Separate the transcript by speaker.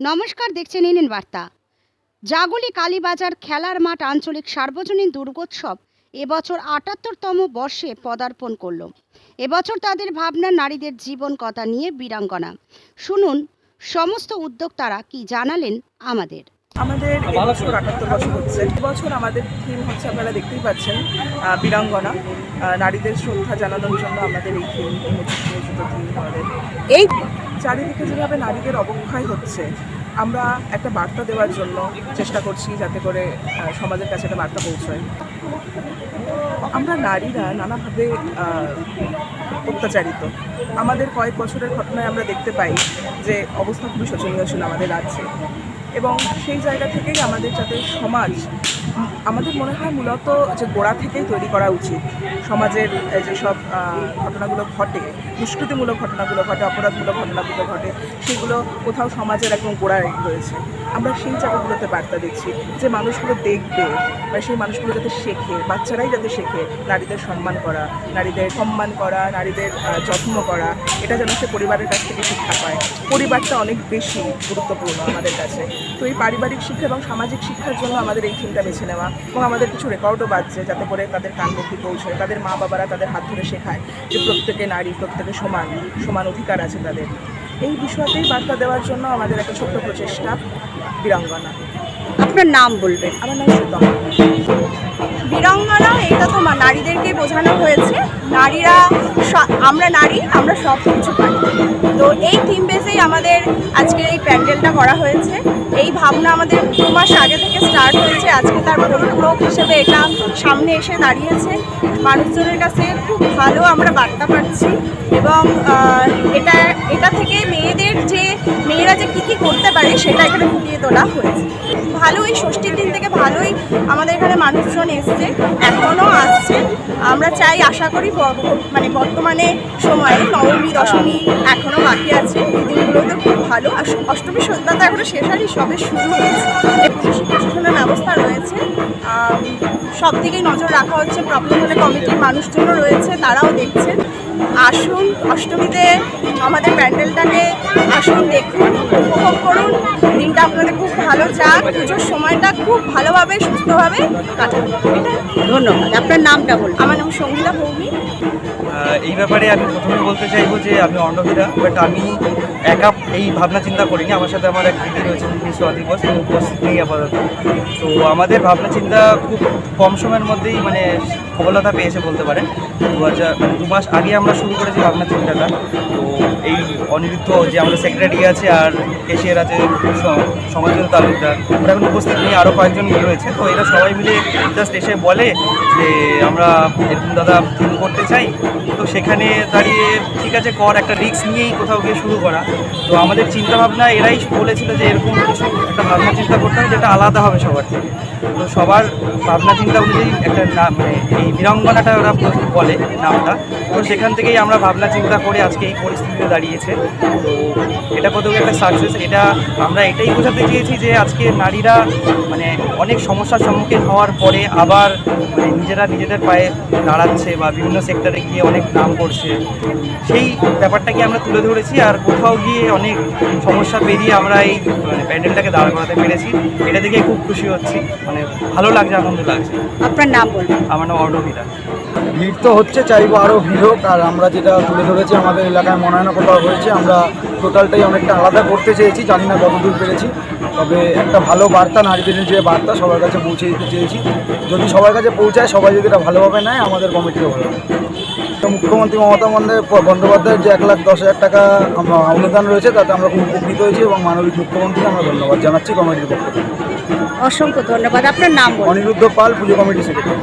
Speaker 1: নমস্কার, দেখছেন ইনেন বার্তা। জাগুলি কালীবাজার খেলার মাঠ আঞ্চলিক সার্বজনীন দুর্গোৎসব এবছর আটাত্তরতম বর্ষে পদার্পণ করল। এবছর তাদের ভাবনা নারীদের জীবন কথা নিয়ে বীরাঙ্গনা। শুনুন, সমস্ত উদ্যোক্তারা কি জানালেন আমাদের।
Speaker 2: আমাদের এবছর আটাত্তর বছর হচ্ছে। এবছর আমাদের থিম হচ্ছে আপনারা দেখতেই পাচ্ছেন বীরাঙ্গনা। নারীদের শ্রদ্ধা জানানোর জন্য আমাদের এই থিম নিয়োজিত থিম আমাদের। এই চারিদিকে যেভাবে নারীদের অবক্ষয় হচ্ছে আমরা একটা বার্তা দেওয়ার জন্য চেষ্টা করছি যাতে করে সমাজের কাছে একটা বার্তা পৌঁছয়। আমরা নারীরা নানাভাবে অত্যাচারিত। আমাদের কয়েক বছরের ঘটনায় আমরা দেখতে পাই যে অবস্থা খুবই শোচনীয় ছিল আমাদের রাজ্যে। এবং সেই জায়গা থেকেই আমাদের যাতে সমাজ আমাদের মনে হয় মূলত যে গোড়া থেকেই তৈরি করা উচিত সমাজের যেসব ঘটনাগুলো ঘটে, দুষ্কৃতিমূলক ঘটনাগুলো ঘটে, অপরাধমূলক ঘটনাগুলো ঘটে, সেগুলো কোথাও সমাজের একদম গোড়ায় রয়েছে। আমরা সেই জায়গাগুলোতে বার্তা দিচ্ছি যে মানুষগুলো দেখবে বা সেই মানুষগুলো যাতে শেখে, বাচ্চারাই যাতে শেখে নারীদের সম্মান করা, নারীদের সম্মান করা, নারীদের যত্ন করা, এটা যেন সে পরিবারের কাছ থেকে শিক্ষা পায়। পরিবারটা অনেক বেশি গুরুত্বপূর্ণ আমাদের কাছে। তো এই পারিবারিক শিক্ষা এবং সামাজিক শিক্ষার জন্য আমাদের এই থিমটা বেছে নেওয়া এবং আমাদের কিছু রেকর্ডও বাজছে যাতে করে তাদের কানমুখী পৌঁছয়। তাদের মা বাবারা তাদের হাত ধরে শেখায় যে প্রত্যেকে নারী প্রত্যেকে সমান সমান অধিকার আছে তাদের। এই বিষয়তেই বার্তা দেওয়ার জন্য আমাদের একটা ছোট্ট প্রচেষ্টা বীরাঙ্গনা।
Speaker 1: আপনার নাম বলবেন?
Speaker 2: আমার নাম সুতম।
Speaker 3: বীরাঙ্গনা এটা তো নারীদেরকে বোঝানো হয়েছে। নারীরা আমরা নারী, আমরা সব কিছু পারি। তো এই থিম বেসেই আমাদের আজকের এই প্যান্ডেলটা করা হয়েছে। এই ভাবনা আমাদের দু মাস আগে থেকে স্টার্ট হয়েছে। আজকে তার পরিপূরক হিসেবে এটা সামনে এসে দাঁড়িয়েছে। মানুষজনের কাছে খুব ভালো আমরা বার্তা পাচ্ছি এবং এটা এটা থেকে মেয়েদের যে, মেয়েরা যে কী কী করতে পারে সেটা এখানে ফুটিয়ে তোলা হয়েছে। আমাদের এখানে মানুষজন এসছে এখনও আসছে। আমরা চাই, আশা করি মানে বর্তমানে সময়ে নবমী, দশমী এখনও বাকি আছে। এই দিনগুলো তো খুব ভালো। আর অষ্টমী সন্ধ্যা তো এখনও শেষ হয়নি, সবে শুরু হয়েছে। প্রশাসনের ব্যবস্থা রয়েছে। সব দিকেই নজর রাখা হচ্ছে। প্রবলেম হলে কমিটির মানুষজনও রয়েছে, তারাও দেখছেন। আসুন, অষ্টমীতে আমাদের প্যান্ডেলটাকে আসুন, দেখুন, উপভোগ করুন। দিনটা আপনাদের খুব ভালো যাক। পুজোর সময়টা খুব ভালোভাবে, সুস্থভাবে কাটান।
Speaker 1: ধন্যবাদ। আপনার নামটা বলুন।
Speaker 3: আমার নাম সঙ্গীতা ভৌমিক।
Speaker 4: এই ব্যাপারে আমি প্রথমে বলতে চাইব যে আমি অর্ণবীরা বাট আমি একা এই ভাবনা চিন্তা করিনি। আমার সাথে আমার এক দিদি রয়েছেন বিশ্ব তিনি উপস্থিত নেই আপাতত। তো আমাদের ভাবনা চিন্তা খুব কম সময়ের মধ্যেই মানে সফলতা পেয়েছে বলতে পারেন। দু হাজার মানে দু মাস আগে আমরা শুরু করেছি ভাবনা চিন্তাটা। তো এই অনিরুদ্ধ যে আমাদের সেক্রেটারি আছে আর কেশিয়ার আছে সমাজের তালুকদার, ওরা এখন উপস্থিত নেই আরও কয়েকজন রয়েছে। তো এরা সবাই মিলে জাস্ট এসে বলে যে আমরা এরকম দাদা করতে চাই। তো সেখানে দাঁড়িয়ে ঠিক আছে, কর একটা রিস্ক নিয়েই কোথাও গিয়ে শুরু করা। তো আমাদের চিন্তা ভাবনা এরাই বলেছিল যে এরকম কিছু একটা ভাবনা চিন্তা করতে হবে যেটা আলাদা হবে সবার থেকে। তো সবার ভাবনা চিন্তা অনুযায়ী একটা নাম মানে এই বীরাঙ্গনাটা ওরা বলে নামটা। তো সেখান থেকেই আমরা ভাবনা চিন্তা করে আজকে এই পরিস্থিতিতে দাঁড়িয়েছে। তো এটা কত একটা সাকসেস এটা আমরা এটাই বোঝাতে চেয়েছি যে আজকে নারীরা মানে অনেক সমস্যার সম্মুখীন হওয়ার পরে আবার মানে নিজেরা নিজেদের পায়ে দাঁড়াচ্ছে বা বিভিন্ন সেক্টরে গিয়ে অনেক নাম করছে সেই ব্যাপারটাকে আমরা তুলে ধরেছি আর কোথাও গিয়ে অনেক সমস্যা পেরিয়ে আমরা এই মানে প্যান্ডেলটাকে দাঁড় করাতে পেরেছি। এটা দেখে খুব খুশি হচ্ছি। মানে ভালো লাগছে আনন্দ লাগছে।
Speaker 1: আপনার নাম বলুন।
Speaker 4: আমার নাম অর্ণবিতা
Speaker 5: ভিড় তো হচ্ছে চাইব আরও ভিড় হোক। আর আমরা যেটা তুলে ধরেছি আমাদের এলাকায় মনোনয়ন করা হয়েছে। আমরা টোটালটাই অনেকটা আলাদা করতে চেয়েছি জানি না কতদূর পেরেছি। তবে একটা ভালো বার্তা নারীদের যে বার্তা সবার কাছে পৌঁছে দিতে চেয়েছি। যদি সবার কাছে পৌঁছায় সবাই যদি এটা ভালোভাবে নেয় আমাদের কমিটিও ভালো মুখ্যমন্ত্রী মমতা বন্দ্যোপাধ্যায় বন্দ্যোপাধ্যায়ের যে এক লাখ দশ হাজার টাকা অনুদান রয়েছে তাতে আমরা খুব উপকৃত হয়েছি এবং মানবিক মুখ্যমন্ত্রীকে আমরা ধন্যবাদ জানাচ্ছি কমিটির পক্ষ থেকে।
Speaker 1: অসংখ্য ধন্যবাদ। আপনার নাম
Speaker 5: অনিরুদ্ধ পাল পুজো কমিটি সেক্রেটারি।